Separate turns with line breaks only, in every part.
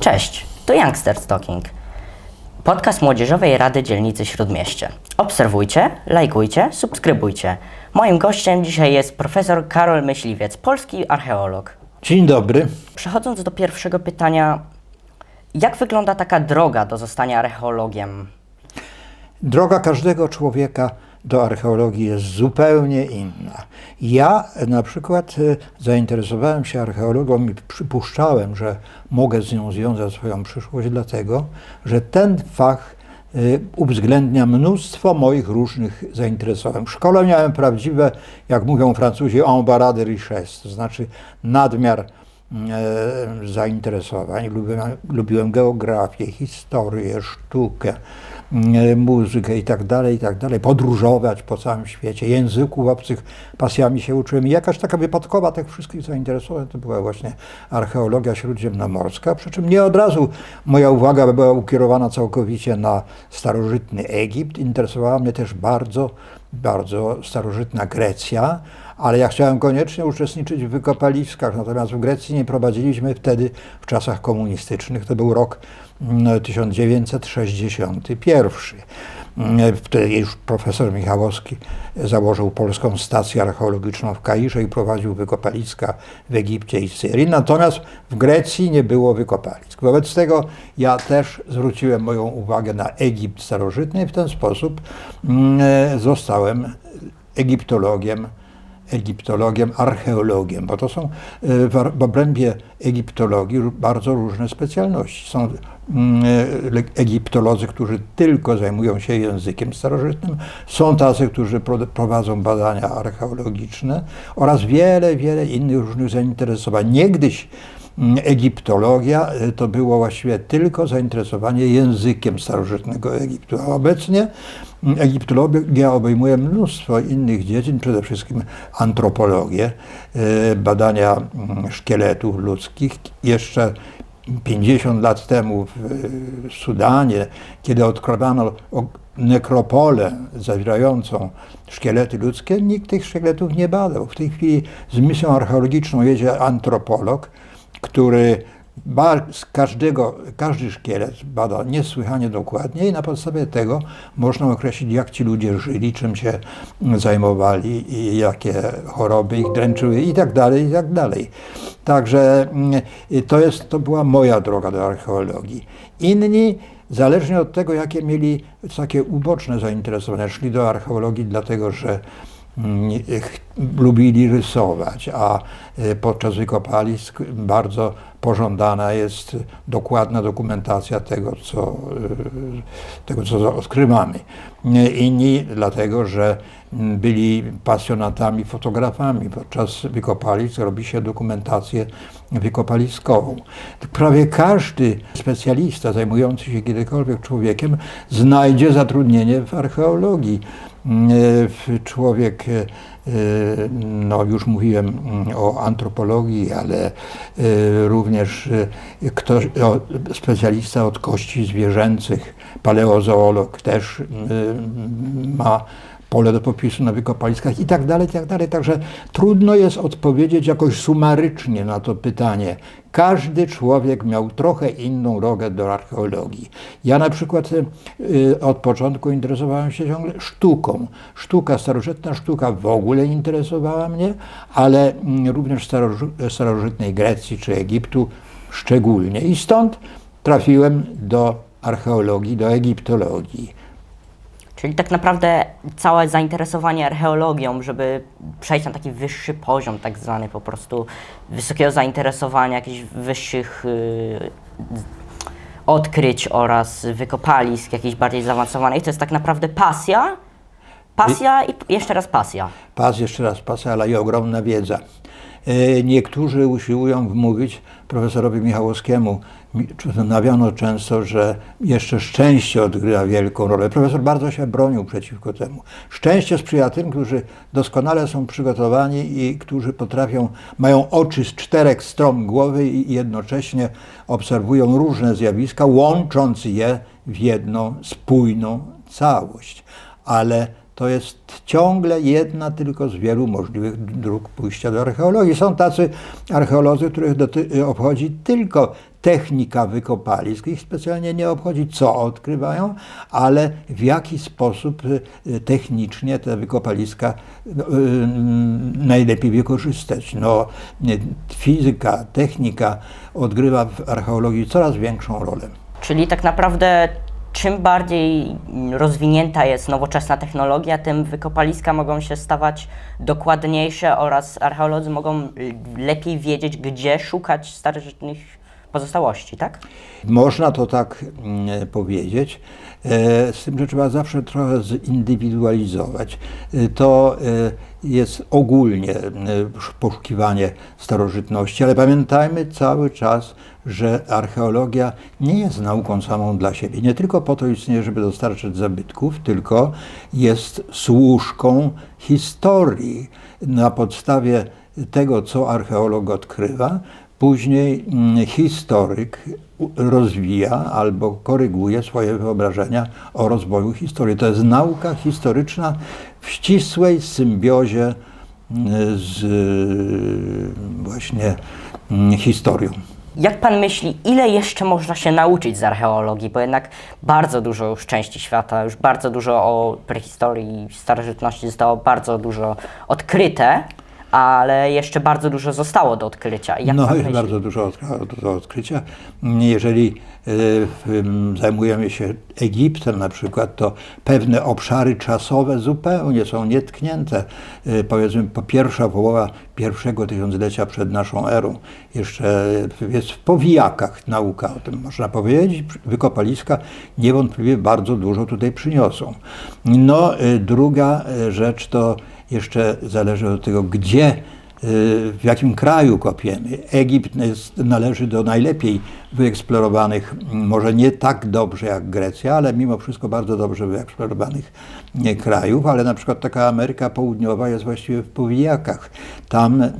Cześć, to Youngster Talking. Podcast Młodzieżowej Rady Dzielnicy Śródmieście. Obserwujcie, lajkujcie, subskrybujcie. Moim gościem dzisiaj jest profesor Karol Myśliwiec, polski archeolog.
Dzień dobry.
Przechodząc do pierwszego pytania, jak wygląda taka droga do zostania archeologiem?
Droga każdego człowieka do archeologii jest zupełnie inna. Ja na przykład e, zainteresowałem się archeologią i przypuszczałem, że mogę z nią związać swoją przyszłość, dlatego że ten fach e, uwzględnia mnóstwo moich różnych zainteresowań. W szkole miałem prawdziwe, jak mówią Francuzi, embarras de richesse, to znaczy nadmiar zainteresowań. Lubiłem, lubiłem geografię, historię, sztukę, e, muzykę i tak dalej, i tak. Podróżować po całym świecie, języków obcych pasjami się uczyłem. I jakaś taka wypadkowa tych wszystkich zainteresowań to była właśnie archeologia śródziemnomorska, przy czym nie od razu moja uwaga była ukierowana całkowicie na starożytny Egipt. Interesowała mnie też bardzo, bardzo starożytna Grecja, ale ja chciałem koniecznie uczestniczyć w wykopaliskach, natomiast w Grecji nie prowadziliśmy wtedy w czasach komunistycznych. To był rok mm, 1961. Mm, Wtedy już profesor Michałowski założył polską stację archeologiczną w Kairze i prowadził wykopaliska w Egipcie i Syrii. Natomiast w Grecji nie było wykopalisk. Wobec tego ja też zwróciłem moją uwagę na Egipt starożytny i w ten sposób mm, zostałem egiptologiem egiptologiem, archeologiem, bo to są e, w obrębie egiptologii bardzo różne specjalności. Są mm, egiptolodzy, którzy tylko zajmują się językiem starożytnym, są tacy, którzy pro- prowadzą badania archeologiczne oraz wiele, wiele innych różnych zainteresowań. Niegdyś egiptologia e, to było właściwie tylko zainteresowanie językiem starożytnego Egiptu, a obecnie mm, egiptologia obejmuje mnóstwo innych dziedzin, przede wszystkim antropologię, e, badania mm, szkieletów ludzkich. Jeszcze 50 lat temu w Sudanie, kiedy odkrywano nekropolę zawierającą szkielety ludzkie, nikt tych szkieletów nie badał. W tej chwili z misją archeologiczną jedzie antropolog, który każdego, każdy szkielet bada niesłychanie dokładnie i na podstawie tego można określić, jak ci ludzie żyli, czym się zajmowali i jakie choroby ich dręczyły i tak dalej, i tak dalej. Także mm, to, jest, to była moja droga do archeologii. Inni zależnie od tego, jakie mieli takie uboczne zainteresowania, szli do archeologii dlatego, że lubili rysować, a e, podczas wykopalisk bardzo pożądana jest dokładna dokumentacja tego, co, e, tego, co odkrywamy. E, Inni dlatego, że byli pasjonatami, fotografami. Podczas wykopalisk robi się dokumentację wykopaliskową. Prawie każdy specjalista zajmujący się kiedykolwiek człowiekiem znajdzie zatrudnienie w archeologii. E, Człowiek, e, no już mówiłem mm, o antropologii, ale e, również ktoś, specjalista od kości zwierzęcych, paleozoolog też ma pole do popisu na wykopaliskach i tak dalej, i tak dalej. Także trudno jest odpowiedzieć jakoś sumarycznie na to pytanie. Każdy człowiek miał trochę inną drogę do archeologii. Ja na przykład y, od początku interesowałem się ciągle sztuką. Sztuka, starożytna sztuka w ogóle interesowała mnie, ale mm, również staroży- starożytnej Grecji czy Egiptu szczególnie. I stąd trafiłem do archeologii, do egiptologii.
Czyli tak naprawdę całe zainteresowanie archeologią, żeby przejść na taki wyższy poziom, tak zwany po prostu wysokiego zainteresowania, jakichś wyższych y, odkryć oraz wykopalisk, jakichś bardziej zaawansowanych, to jest tak naprawdę pasja, pasja i jeszcze raz pasja.
Pas, jeszcze raz pas, ale i ogromna wiedza. E, Niektórzy usiłują wmówić profesorowi Michałowskiemu, nawiano często, że jeszcze szczęście odgrywa wielką rolę. Profesor bardzo się bronił przeciwko temu. Szczęście sprzyja tym, którzy doskonale są przygotowani i którzy potrafią, mają oczy z czterech stron głowy i jednocześnie obserwują różne zjawiska, łącząc je w jedną spójną całość. Ale to jest ciągle jedna tylko z wielu możliwych dróg pójścia do archeologii. Są tacy archeolodzy, których obchodzi tylko technika wykopalisk. Ich specjalnie nie obchodzi, co odkrywają, ale w jaki sposób y, technicznie te wykopaliska no, y, najlepiej wykorzystać. No, fizyka, technika odgrywa w archeologii coraz większą rolę.
Czyli tak naprawdę czym bardziej rozwinięta jest nowoczesna technologia, tym wykopaliska mogą się stawać dokładniejsze oraz archeolodzy mogą lepiej wiedzieć, gdzie szukać starożytnych pozostałości, tak?
Można to tak mm, powiedzieć, e, z tym, że trzeba zawsze trochę zindywidualizować. E, To e, jest ogólnie poszukiwanie starożytności, ale pamiętajmy cały czas, że archeologia nie jest nauką samą dla siebie. Nie tylko po to istnieje, żeby dostarczać zabytków, tylko jest służką historii. Na podstawie tego, co archeolog odkrywa, Później mm, historyk rozwija albo koryguje swoje wyobrażenia o rozwoju historii. To jest nauka historyczna w ścisłej symbiozie mm, z y, właśnie mm, historią.
Jak pan myśli, ile jeszcze można się nauczyć z archeologii? Bo jednak bardzo dużo już części świata, już bardzo dużo o prehistorii starożytności zostało bardzo dużo odkryte, ale jeszcze bardzo dużo zostało do odkrycia. Jak
no jest bardzo dużo do odkrycia. Jeżeli y, ym, zajmujemy się Egiptem na przykład, to pewne obszary czasowe zupełnie są nietknięte. Y, Powiedzmy po pierwsza połowa pierwszego tysiąclecia przed naszą erą. Jeszcze jest w powijakach nauka o tym można powiedzieć. Wykopaliska niewątpliwie bardzo dużo tutaj przyniosą. No y, druga y, rzecz to jeszcze zależy od tego, gdzie y, w jakim kraju kopiemy. Egipt jest, należy do najlepiej wyeksplorowanych, m, może nie tak dobrze jak Grecja, ale mimo wszystko bardzo dobrze wyeksplorowanych krajów, ale na przykład taka Ameryka Południowa jest właściwie w powijakach. Tam mm,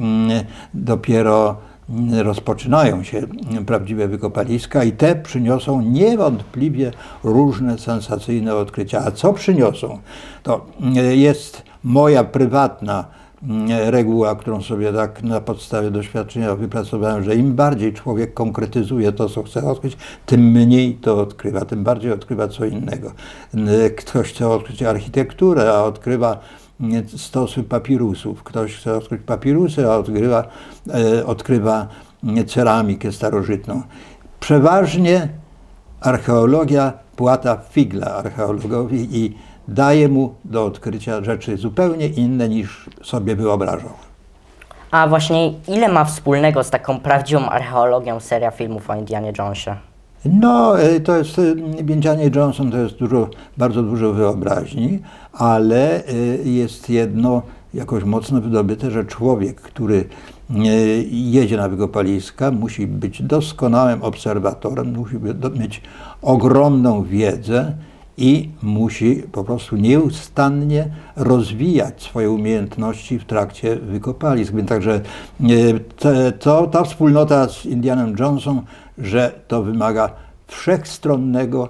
dopiero mm, rozpoczynają się mm, prawdziwe wykopaliska i te przyniosą niewątpliwie różne sensacyjne odkrycia. A co przyniosą? To mm, jest moja prywatna mm, reguła, którą sobie tak na podstawie doświadczenia wypracowałem, że im bardziej człowiek konkretyzuje to, co chce odkryć, tym mniej to odkrywa, tym bardziej odkrywa co innego. N- Ktoś chce odkryć architekturę, a odkrywa stosy papirusów. Ktoś chce odkryć papirusy, a odkrywa, e, odkrywa mm, ceramikę starożytną. Przeważnie archeologia płata figla archeologowi i daje mu do odkrycia rzeczy zupełnie inne niż sobie wyobrażał.
A właśnie ile ma wspólnego z taką prawdziwą archeologią seria filmów o Indianie Jonesie?
No, e, to jest, e, Indianie Johnson to jest dużo, bardzo dużo wyobraźni, ale e, jest jedno jakoś mocno wydobyte, że człowiek, który jedzie na wykopaliska, musi być doskonałym obserwatorem, musi mieć ogromną wiedzę i musi po prostu nieustannie rozwijać swoje umiejętności w trakcie wykopalisk. Więc także e, to, ta wspólnota z Indianem Johnson, że to wymaga wszechstronnego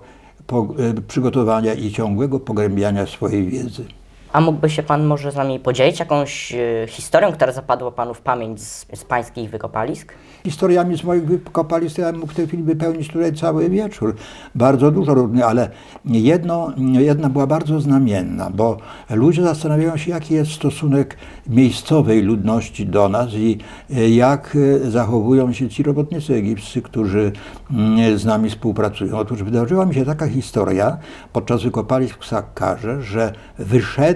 e, przygotowania i ciągłego pogłębiania swojej wiedzy.
A mógłby się Pan może z nami podzielić jakąś e, historią, która zapadła Panu w pamięć z, z Pańskich wykopalisk?
Historiami z moich wykopalisk ja mógł w tej chwili wypełnić tutaj cały wieczór. Bardzo dużo różnych, ale jedno, jedna była bardzo znamienna, bo ludzie zastanawiają się, jaki jest stosunek miejscowej ludności do nas i e, jak e, zachowują się ci robotnicy egipscy, którzy mm, z nami współpracują. Otóż wydarzyła mi się taka historia podczas wykopalisk w Sakkarze, że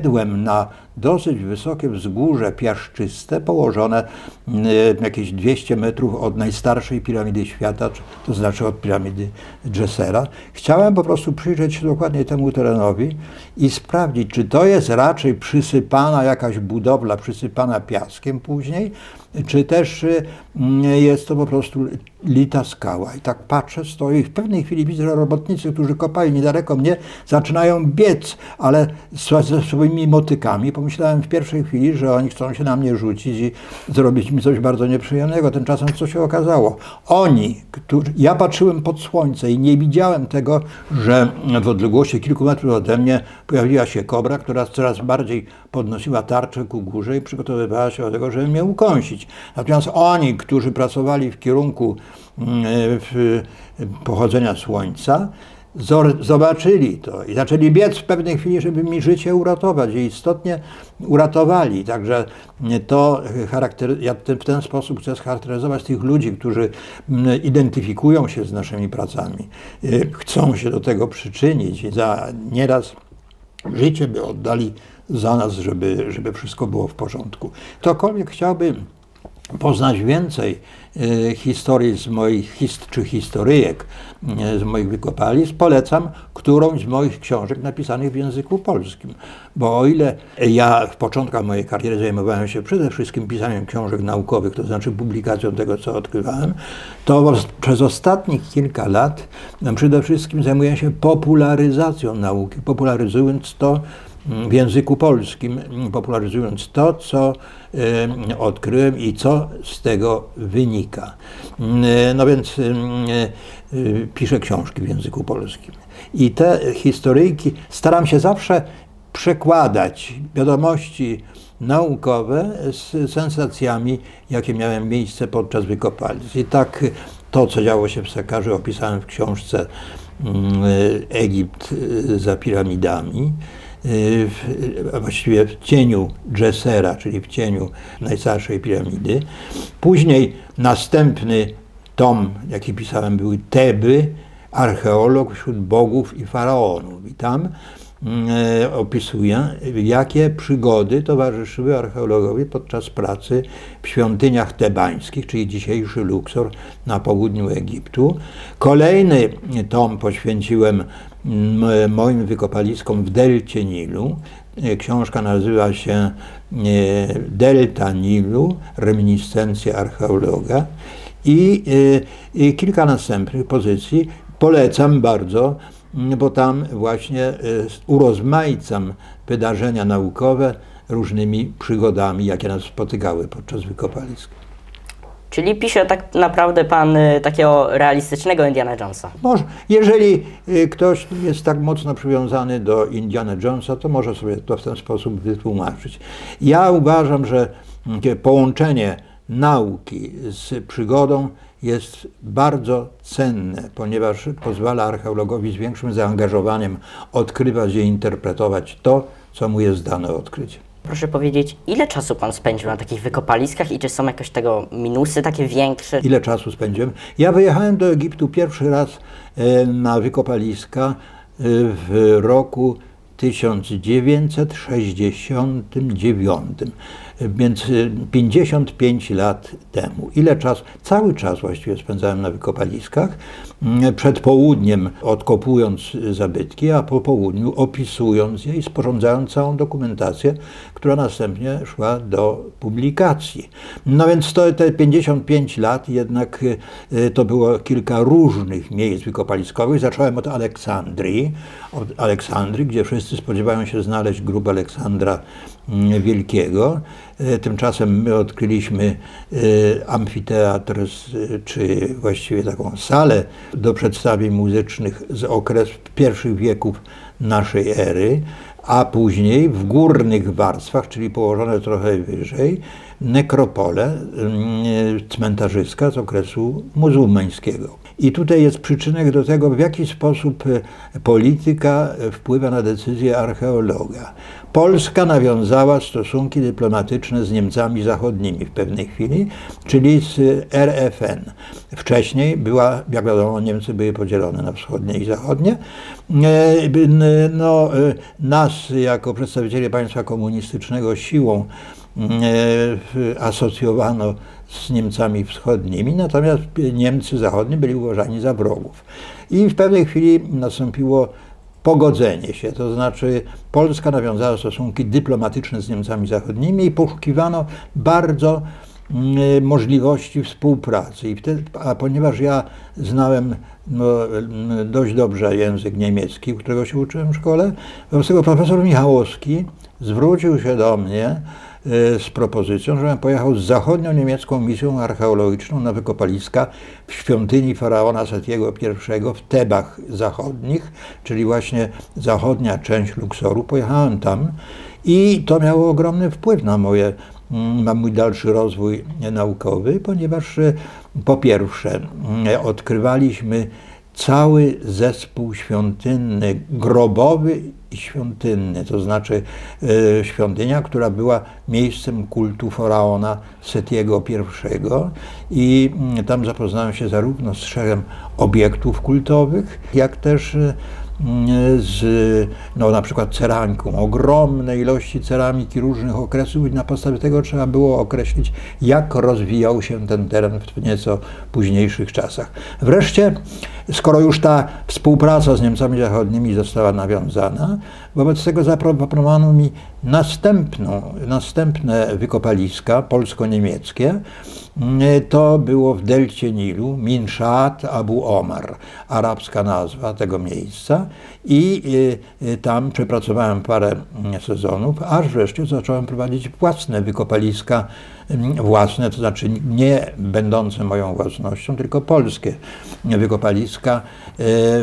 wyszedłem na dosyć wysokie wzgórze piaszczyste, położone mm, jakieś 200 metrów od najstarszej piramidy świata, to znaczy od piramidy Dżesera. Chciałem po prostu przyjrzeć się dokładnie temu terenowi i sprawdzić, czy to jest raczej przysypana jakaś budowla, przysypana piaskiem później, czy też y, mm, jest to po prostu lita skała. I tak patrzę, stoi i w pewnej chwili widzę, że robotnicy, którzy kopali niedaleko mnie, zaczynają biec, ale ze swoimi motykami pomyślałem w pierwszej chwili, że oni chcą się na mnie rzucić i zrobić mi coś bardzo nieprzyjemnego. Tymczasem co się okazało? Oni, którzy, ja patrzyłem pod słońce i nie widziałem tego, że w odległości kilku metrów ode mnie pojawiła się kobra, która coraz bardziej podnosiła tarczę ku górze i przygotowywała się do tego, żeby mnie ukąsić. Natomiast oni, którzy pracowali w kierunku mm, w, pochodzenia słońca, zobaczyli to i zaczęli biec w pewnej chwili, żeby mi życie uratować i istotnie uratowali. Także to charakter, ja w ten sposób chcę scharakteryzować tych ludzi, którzy identyfikują się z naszymi pracami, y, chcą się do tego przyczynić i za nieraz życie by oddali za nas, żeby, żeby wszystko było w porządku. Ktokolwiek chciałby poznać więcej historii z moich, hist, czy historyjek e, z moich wykopalisk, polecam którąś z moich książek napisanych w języku polskim. Bo o ile ja w początkach mojej kariery zajmowałem się przede wszystkim pisaniem książek naukowych, to znaczy publikacją tego, co odkrywałem, to przez ostatnich kilka lat przede wszystkim zajmuję się popularyzacją nauki, popularyzując to w języku polskim, popularyzując to, co e, odkryłem i co z tego wynika. E, No więc e, e, piszę książki w języku polskim. I te historyjki staram się zawsze przekładać wiadomości naukowe z sensacjami, jakie miałem miejsce podczas wykopalisk. I tak to, co działo się w Sekarze, opisałem w książce mm, Egipt y, za piramidami. Y, a właściwie w cieniu Dżesera, czyli w cieniu najstarszej piramidy. Później następny tom, jaki pisałem, były Teby, archeolog wśród bogów i faraonów. I tam mm, e, opisuję, jakie przygody towarzyszyły archeologowi podczas pracy w świątyniach tebańskich, czyli dzisiejszy Luxor na południu Egiptu. Kolejny tom poświęciłem moim wykopaliskom w delcie Nilu. E, Książka nazywa się e, Delta Nilu, reminiscencje archeologa. I, e, I kilka następnych pozycji polecam bardzo, bo tam właśnie urozmaicam wydarzenia naukowe różnymi przygodami, jakie nas spotykały podczas wykopalisk.
Czyli pisze tak naprawdę pan y, takiego realistycznego Indiana Jonesa.
Może, jeżeli y, ktoś jest tak mocno przywiązany do Indiana Jonesa, to może sobie to w ten sposób wytłumaczyć. Ja uważam, że takie połączenie nauki z przygodą jest bardzo cenne, ponieważ pozwala archeologowi z większym zaangażowaniem odkrywać i interpretować to, co mu jest dane odkryć.
Proszę powiedzieć, ile czasu pan spędził na takich wykopaliskach i czy są jakoś tego minusy takie większe?
Ile czasu spędziłem? Ja wyjechałem do Egiptu pierwszy raz e, na wykopaliska e, w roku 1969, e, więc e, 55 lat temu. Ile czasu? Cały czas właściwie spędzałem na wykopaliskach. Mm, Przed południem odkopując zabytki, a po południu opisując je i sporządzając całą dokumentację, która następnie szła do publikacji. No więc to, te 55 lat jednak e, to było kilka różnych miejsc wykopaliskowych. Zacząłem od Aleksandrii, od Aleksandrii, gdzie wszyscy spodziewają się znaleźć grób Aleksandra Wielkiego. E, Tymczasem my odkryliśmy e, amfiteatr, czy właściwie taką salę do przedstawień muzycznych z okresu pierwszych wieków naszej ery, a później w górnych warstwach, czyli położone trochę wyżej, nekropole, mm, cmentarzyska z okresu muzułmańskiego. I tutaj jest przyczynek do tego, w jaki sposób e, polityka e, wpływa na decyzję archeologa. Polska nawiązała stosunki dyplomatyczne z Niemcami zachodnimi w pewnej chwili, czyli z RFN. Wcześniej była, jak wiadomo, Niemcy były podzielone na wschodnie i zachodnie. E, No, e, nas jako przedstawicieli państwa komunistycznego siłą e, asocjowano z Niemcami wschodnimi, natomiast Niemcy zachodni byli uważani za wrogów. I w pewnej chwili nastąpiło pogodzenie się, to znaczy Polska nawiązała stosunki dyplomatyczne z Niemcami zachodnimi i poszukiwano bardzo mm, możliwości współpracy. I wtedy, a ponieważ ja znałem no, mm, dość dobrze język niemiecki, którego się uczyłem w szkole, wobec tego profesor Michałowski zwrócił się do mnie z propozycją, żebym pojechał z zachodnią niemiecką misją archeologiczną na wykopaliska w świątyni faraona Setiego I w Tebach Zachodnich, czyli właśnie zachodnia część Luksoru. Pojechałem tam i to miało ogromny wpływ na moje mm, na mój dalszy rozwój naukowy, ponieważ e, po pierwsze mm, odkrywaliśmy cały zespół świątynny, grobowy świątynny, to znaczy e, świątynia, która była miejscem kultu faraona Setiego I i mm, tam zapoznałem się zarówno z szeregiem obiektów kultowych, jak też e, z no, na przykład ceramiką, ogromne ilości ceramiki różnych okresów i na podstawie tego trzeba było określić, jak rozwijał się ten teren w nieco późniejszych czasach. Wreszcie, skoro już ta współpraca z Niemcami Zachodnimi została nawiązana, wobec tego zaproponowano mi następną, następne wykopaliska polsko-niemieckie, to było w delcie Nilu, Minshat Abu Omar, arabska nazwa tego miejsca. I y, y, tam przepracowałem parę sezonów, aż wreszcie zacząłem prowadzić własne wykopaliska, własne, to znaczy nie będące moją własnością, tylko polskie wykopaliska y,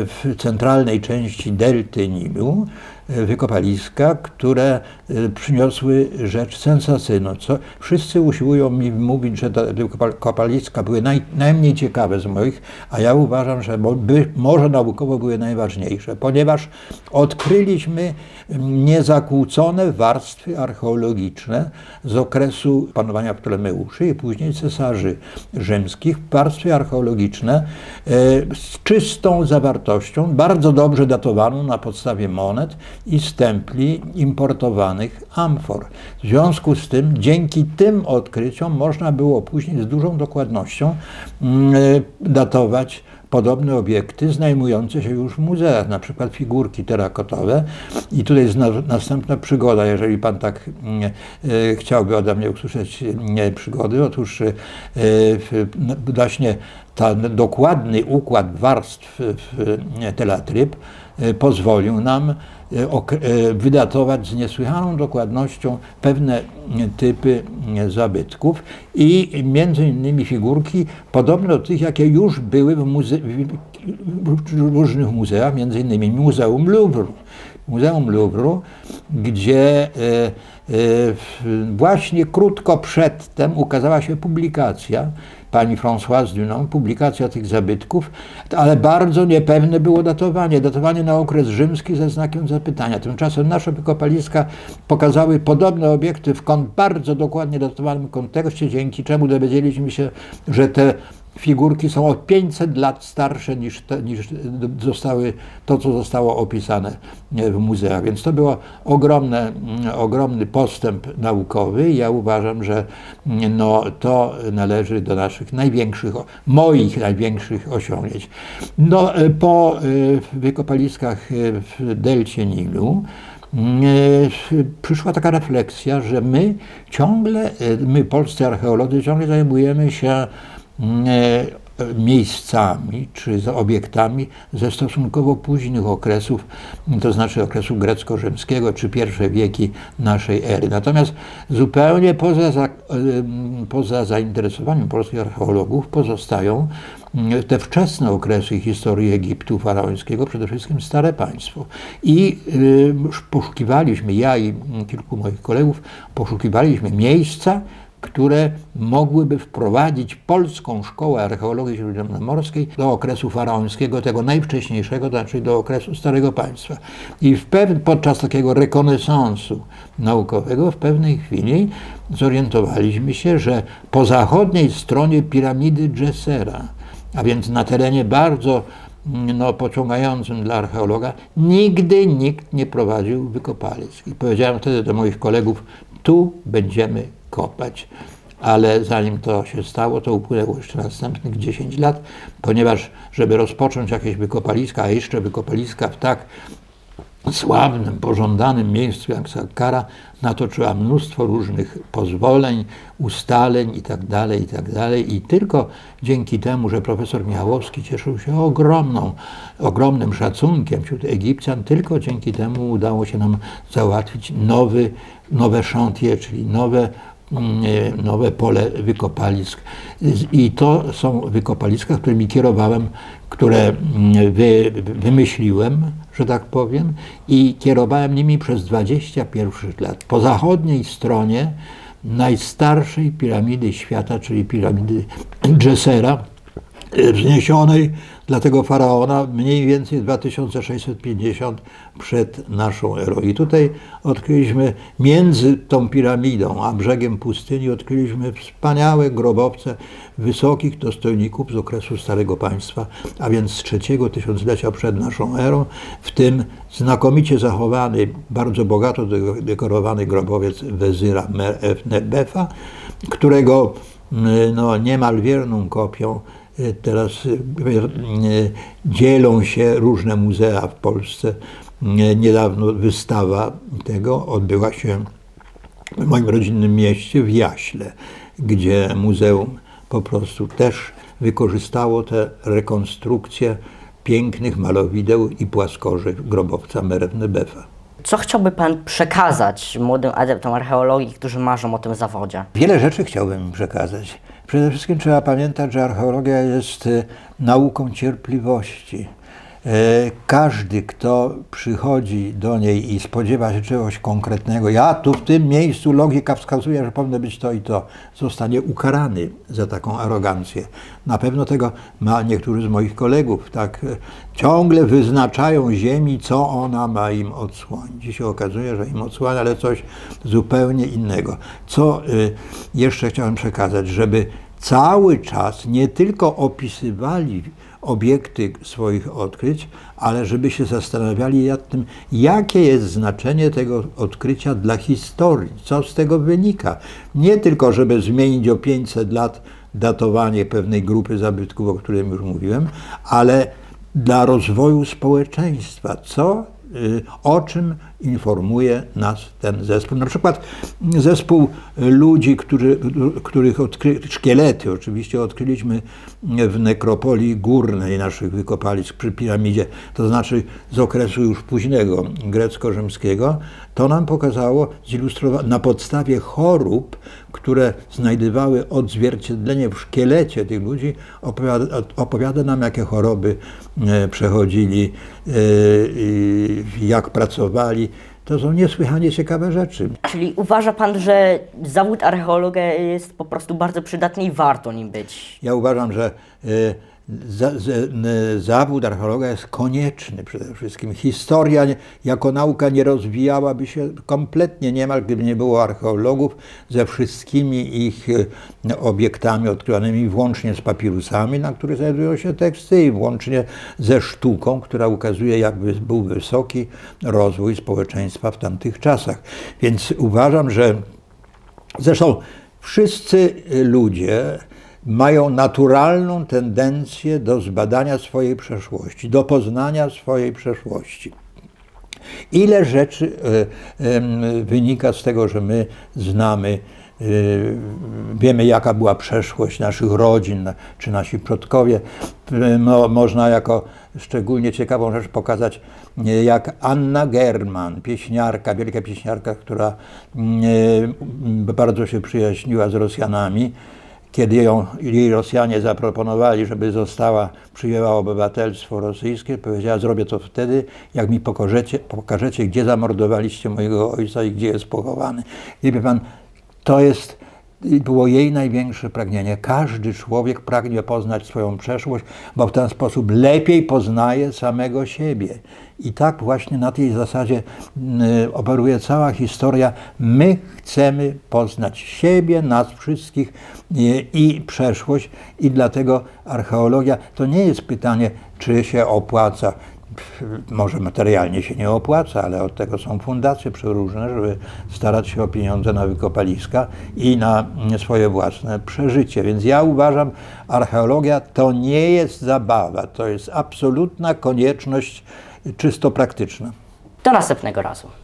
w centralnej części delty Nilu wykopaliska, które e, przyniosły rzecz sensacyjną. Co, wszyscy usiłują mi mówić, że te wykopaliska były naj, najmniej ciekawe z moich, a ja uważam, że by, może naukowo były najważniejsze, ponieważ odkryliśmy niezakłócone warstwy archeologiczne z okresu panowania Ptolemeuszy i później cesarzy rzymskich, warstwy archeologiczne e, z czystą zawartością, bardzo dobrze datowaną na podstawie monet i stempli importowanych amfor. W związku z tym, dzięki tym odkryciom można było później z dużą dokładnością mm, e, datować podobne obiekty znajdujące się już w muzeach, na przykład figurki terakotowe. I tutaj jest na, następna przygoda, jeżeli Pan tak mm, e, chciałby ode mnie usłyszeć e, przygody. Otóż e, właśnie ten dokładny układ warstw w telatryb pozwolił nam wydatować z niesłychaną dokładnością pewne typy zabytków i między innymi figurki podobne do tych, jakie już były w, muze w różnych muzeach, między innymi Muzeum Louvre. Muzeum Louvre, gdzie właśnie krótko przedtem ukazała się publikacja pani Françoise Dunon, publikacja tych zabytków, ale bardzo niepewne było datowanie. Datowanie na okres rzymski ze znakiem zapytania. Tymczasem nasze wykopaliska pokazały podobne obiekty w bardzo dokładnie datowanym kontekście, dzięki czemu dowiedzieliśmy się, że te figurki są o 500 lat starsze niż, te, niż zostały, to, co zostało opisane w muzeach. Więc to był ogromny, postęp naukowy ja uważam, że no, to należy do naszych największych, moich największych osiągnięć. No, po e, wykopaliskach w delcie Nilu, e, przyszła taka refleksja, że my ciągle, e, my polscy archeolodzy ciągle zajmujemy się E, miejscami czy obiektami ze stosunkowo późnych okresów, to znaczy okresu grecko-rzymskiego czy pierwsze wieki naszej ery. Natomiast zupełnie poza, za, e, poza zainteresowaniem polskich archeologów pozostają mm, te wczesne okresy historii Egiptu faraońskiego, przede wszystkim Stare Państwo. I poszukiwaliśmy, ja i kilku moich kolegów, poszukiwaliśmy miejsca, które mogłyby wprowadzić polską szkołę archeologii śródziemnomorskiej do okresu faraońskiego, tego najwcześniejszego, to znaczy do okresu Starego Państwa. I w podczas takiego rekonesansu naukowego w pewnej chwili zorientowaliśmy się, że po zachodniej stronie piramidy Dżesera, a więc na terenie bardzo no, pociągającym dla archeologa, nigdy nikt nie prowadził wykopalisk. I powiedziałem wtedy do moich kolegów, tu będziemy kopać. Ale zanim to się stało, to upłynęło jeszcze następnych 10 lat, ponieważ żeby rozpocząć jakieś wykopaliska, a jeszcze wykopaliska w tak sławnym, pożądanym miejscu jak Sakkara natoczyła mnóstwo różnych pozwoleń, ustaleń itd., itd. I tylko dzięki temu, że profesor Michałowski cieszył się ogromną, ogromnym szacunkiem wśród Egipcjan, tylko dzięki temu udało się nam załatwić nowy, nowe chantier, czyli nowe nowe pole wykopalisk. I to są wykopaliska, którymi kierowałem, które mm, wy, wymyśliłem, że tak powiem, i kierowałem nimi przez 21 lat. Po zachodniej stronie najstarszej piramidy świata, czyli piramidy Dżesera, e, wzniesionej dla tego faraona mniej więcej 2650 przed naszą erą. I tutaj odkryliśmy między tą piramidą a brzegiem pustyni odkryliśmy wspaniałe grobowce wysokich dostojników z okresu Starego Państwa, a więc z trzeciego tysiąclecia przed naszą erą, w tym znakomicie zachowany, bardzo bogato dekorowany grobowiec wezyra Nebefa, którego mm, no, niemal wierną kopią y, teraz y, y, dzielą się różne muzea w Polsce. Niedawno wystawa tego odbyła się w moim rodzinnym mieście w Jaśle, gdzie muzeum po prostu też wykorzystało te rekonstrukcje pięknych malowideł i płaskorzy grobowca Merennebefa.
Co chciałby Pan przekazać młodym adeptom archeologii, którzy marzą o tym zawodzie?
Wiele rzeczy chciałbym przekazać. Przede wszystkim trzeba pamiętać, że archeologia jest e, nauką cierpliwości. E, Każdy, kto przychodzi do niej i spodziewa się czegoś konkretnego, ja tu w tym miejscu logika wskazuje, że powinno być to i to, zostanie ukarany za taką arogancję. Na pewno tego ma niektórzy z moich kolegów, tak e, ciągle wyznaczają ziemi, co ona ma im odsłonić. I się okazuje, że im odsłania, ale coś zupełnie innego. Co y, jeszcze chciałem przekazać, żeby cały czas nie tylko opisywali obiekty swoich odkryć, ale żeby się zastanawiali nad tym, jakie jest znaczenie tego odkrycia dla historii, co z tego wynika. Nie tylko, żeby zmienić o 500 lat datowanie pewnej grupy zabytków, o którym już mówiłem, ale dla rozwoju społeczeństwa, co y, o czym informuje nas ten zespół. Na przykład zespół ludzi, którzy, których odkry, szkielety oczywiście odkryliśmy w nekropolii górnej naszych wykopalisk przy piramidzie, to znaczy z okresu już późnego grecko-rzymskiego, to nam pokazało zilustrowa- na podstawie chorób, które znajdowały odzwierciedlenie w szkielecie tych ludzi, opowiada, opowiada nam, jakie choroby e, przechodzili, e, jak pracowali. To są niesłychanie ciekawe rzeczy.
Czyli uważa Pan, że zawód archeologa jest po prostu bardzo przydatny i warto nim być?
Ja uważam, że e, za, zawód archeologa jest konieczny przede wszystkim. Historia jako nauka nie rozwijałaby się kompletnie niemal, gdyby nie było archeologów ze wszystkimi ich e, obiektami odkrywanymi, włącznie z papirusami, na których znajdują się teksty, i włącznie ze sztuką, która ukazuje, jakby był wysoki rozwój społeczeństwa w tamtych czasach. Więc uważam, że Zresztą wszyscy ludzie mają naturalną tendencję do zbadania swojej przeszłości, do poznania swojej przeszłości. Ile rzeczy e, wynika z tego, że my znamy, e, wiemy jaka była przeszłość naszych rodzin, czy nasi przodkowie. No, można jako szczególnie ciekawą rzecz pokazać, jak Anna German, pieśniarka, wielka pieśniarka, która mm, bardzo się przyjaźniła z Rosjanami, kiedy ją, jej Rosjanie zaproponowali, żeby została, przyjęła obywatelstwo rosyjskie, powiedziała, zrobię to wtedy, jak mi pokażecie, pokażecie, gdzie zamordowaliście mojego ojca i gdzie jest pochowany. I wie pan, to jest, było jej największe pragnienie. Każdy człowiek pragnie poznać swoją przeszłość, bo w ten sposób lepiej poznaje samego siebie. I tak właśnie na tej zasadzie y, operuje cała historia. My chcemy poznać siebie, nas wszystkich y, i przeszłość, i dlatego archeologia to nie jest pytanie, czy się opłaca. Może materialnie się nie opłaca, ale od tego są fundacje przeróżne, żeby starać się o pieniądze na wykopaliska i na mm, swoje własne przeżycie. Więc ja uważam, archeologia to nie jest zabawa, to jest absolutna konieczność czysto praktyczna.
Do następnego razu.